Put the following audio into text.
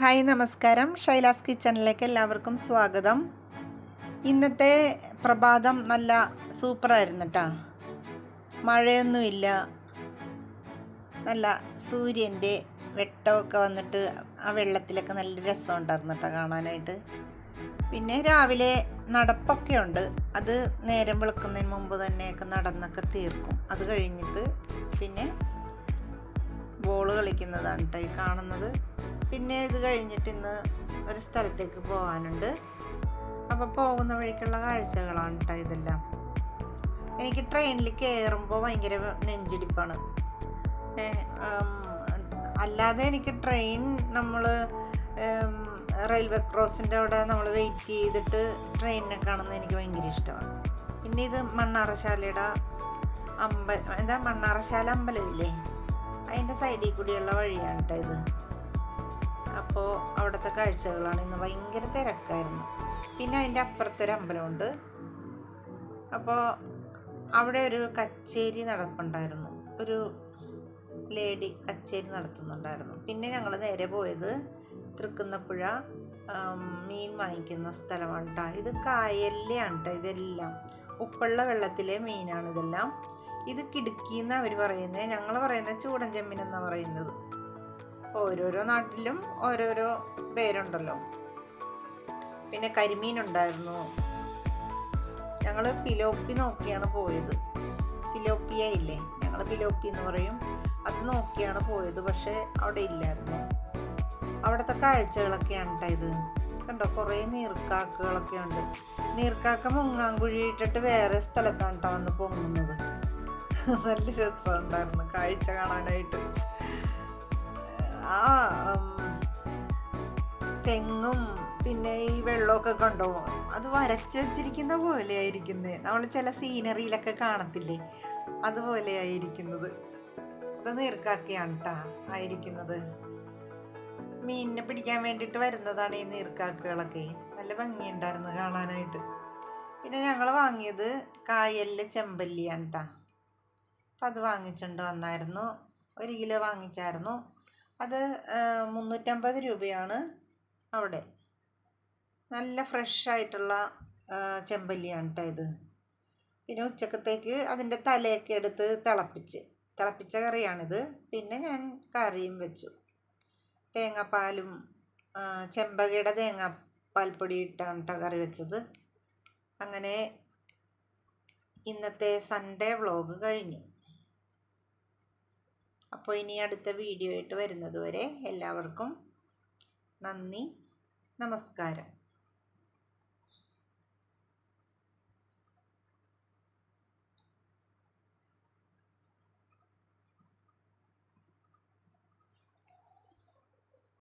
Hi നമസ്കാരം. ഷൈലാസ് കിച്ചണിലേക്ക് എല്ലാവർക്കും സ്വാഗതം. ഇന്നത്തെ പ്രഭാതം നല്ല സൂപ്പറായിരുന്നു കേട്ടോ മഴയൊന്നുമില്ല. നല്ല സൂര്യന്റെ വെട്ടമൊക്കെ വന്നിട്ട് ആ വെള്ളത്തിലൊക്കെ നല്ല രസം ഉണ്ടായിരുന്നു കേട്ടോ കാണാനായിട്ട്. പിന്നെ രാവിലെ നടപ്പൊക്കെ ഉണ്ട്. അത് നേരം വെളുക്കുന്നതിന് മുമ്പ് തന്നെയൊക്കെ നടന്നൊക്കെ തീർക്കും. അത് കഴിഞ്ഞിട്ട് പിന്നെ ബോൾ കളിക്കുന്നതാണ് കേട്ടോ ഈ കാണുന്നത്. പിന്നെ ഇത് കഴിഞ്ഞിട്ട് ഇന്ന് ഒരു സ്ഥലത്തേക്ക് പോകാനുണ്ട് അപ്പോൾ പോകുന്ന വഴിക്കുള്ള കാഴ്ചകളാണ് കേട്ടോ ഇതെല്ലാം. എനിക്ക് ട്രെയിനിൽ കയറുമ്പോൾ ഭയങ്കര നെഞ്ചിടിപ്പാണ്. അല്ലാതെ എനിക്ക് ട്രെയിൻ നമ്മൾ റെയിൽവേ ക്രോസിന്റെ അവിടെ നമ്മൾ വെയിറ്റ് ചെയ്തിട്ട് ട്രെയിനിനെ കാണുന്നത് എനിക്ക് ഭയങ്കര ഇഷ്ടമാണ്. പിന്നെ ഇത് മണ്ണാറശാലയുടെ അമ്പ എന്താ മണ്ണാറശാല അമ്പലമില്ലേ അതിന്റെ സൈഡിൽ കൂടിയുള്ള വഴിയാണ് കേട്ടോ ഇത്. അപ്പോൾ അവിടുത്തെ കാഴ്ചകളാണ് ഇന്ന് ഭയങ്കര തിരക്കായിരുന്നു. പിന്നെ അതിന്റെ അപ്പുറത്തൊരു അമ്പലമുണ്ട്. അപ്പോൾ അവിടെ ഒരു കച്ചേരി നടപ്പുണ്ടായിരുന്നു. ഒരു ലേഡി കച്ചേരി നടത്തുന്നുണ്ടായിരുന്നു. പിന്നെ ഞങ്ങൾ നേരെ പോയത് തൃക്കുന്നപ്പുഴ മീൻ വാങ്ങിക്കുന്ന സ്ഥലമാണ് കേട്ടോ ഇത് കായലിലാണ് കേട്ടോ ഇതെല്ലാം. ഉപ്പുള്ള വെള്ളത്തിലെ മീനാണ് ഇതെല്ലാം. ഇത് കിടുക്കിന്ന് അവർ പറയുന്നത് ഞങ്ങൾ പറയുന്നത് ചൂടൻ ചെമ്മീൻ എന്നാണ് പറയുന്നത്. ഓരോരോ നാട്ടിലും ഓരോരോ പേരുണ്ടല്ലോ. പിന്നെ കരിമീൻ ഉണ്ടായിരുന്നു ഞങ്ങൾ പിലോപ്പി നോക്കിയാണ് പോയത്. സിലോപ്പിയ ഇല്ലേ? ഞങ്ങൾ പിലോപ്പി എന്ന് പറയും. അത് നോക്കിയാണ് പോയത് പക്ഷേ അവിടെ ഇല്ലായിരുന്നു. അവിടുത്തെ കാഴ്ചകളൊക്കെയാണ് ഇത്. കണ്ടോ? കുറേ നീർക്കാക്കുകളൊക്കെ ഉണ്ട് നീർക്കാക്ക മുങ്ങാങ്കുഴി ഇട്ടിട്ട് വേറെ സ്ഥലത്താണ് കേട്ടോ വന്ന് പൊങ്ങുന്നത്. നല്ല രസമുണ്ടായിരുന്നു കാഴ്ച കാണാനായിട്ട്. ആ തെങ്ങും പിന്നെ ഈ വെള്ളമൊക്കെ കണ്ടോ? അത് വരച്ച് വെച്ചിരിക്കുന്ന പോലെയായിരിക്കുന്നത് നമ്മൾ ചില സീനറിയിലൊക്കെ കാണത്തില്ലേ? അതുപോലെയായിരിക്കുന്നത്. അത് നീർക്കാക്കയാണ് കേട്ടാ ആയിരിക്കുന്നത്. മീനിനെ പിടിക്കാൻ വേണ്ടിയിട്ട് വരുന്നതാണ് ഈ നീർക്കാക്കുകളൊക്കെ. നല്ല ഭംഗിയുണ്ടായിരുന്നു കാണാനായിട്ട്. പിന്നെ ഞങ്ങൾ വാങ്ങിയത് കായലിലെ ചെമ്പല്ലിയാണ് കേട്ടാ അപ്പം അത് വാങ്ങിച്ചുകൊണ്ട് വന്നായിരുന്നു. ഒരു കിലോ വാങ്ങിച്ചായിരുന്നു. അത് മുന്നൂറ്റമ്പത് രൂപയാണ് അവിടെ. നല്ല ഫ്രഷ് ആയിട്ടുള്ള ആ, ചെമ്പല്ലിയാണ് കേട്ടോ ഇത്. പിന്നെ ഉച്ചക്കത്തേക്ക് അതിന്റെ തലയൊക്കെ എടുത്ത് തിളപ്പിച്ച് തിളപ്പിച്ച കറിയാണിത്. പിന്നെ ഞാൻ കറിയും വെച്ചു. തേങ്ങാപ്പാലും ചെമ്പകയുടെ തേങ്ങാപ്പാൽപ്പൊടി ഇട്ടാണ് കേട്ടോ കറി വെച്ചത്. അങ്ങനെ ഇന്നത്തെ സൺഡേ വ്ളോഗ് കഴിഞ്ഞു. അപ്പോൾ ഇനി അടുത്ത വീഡിയോ ആയിട്ട് വരുന്നതുവരെ എല്ലാവർക്കും നന്ദി നമസ്കാരം.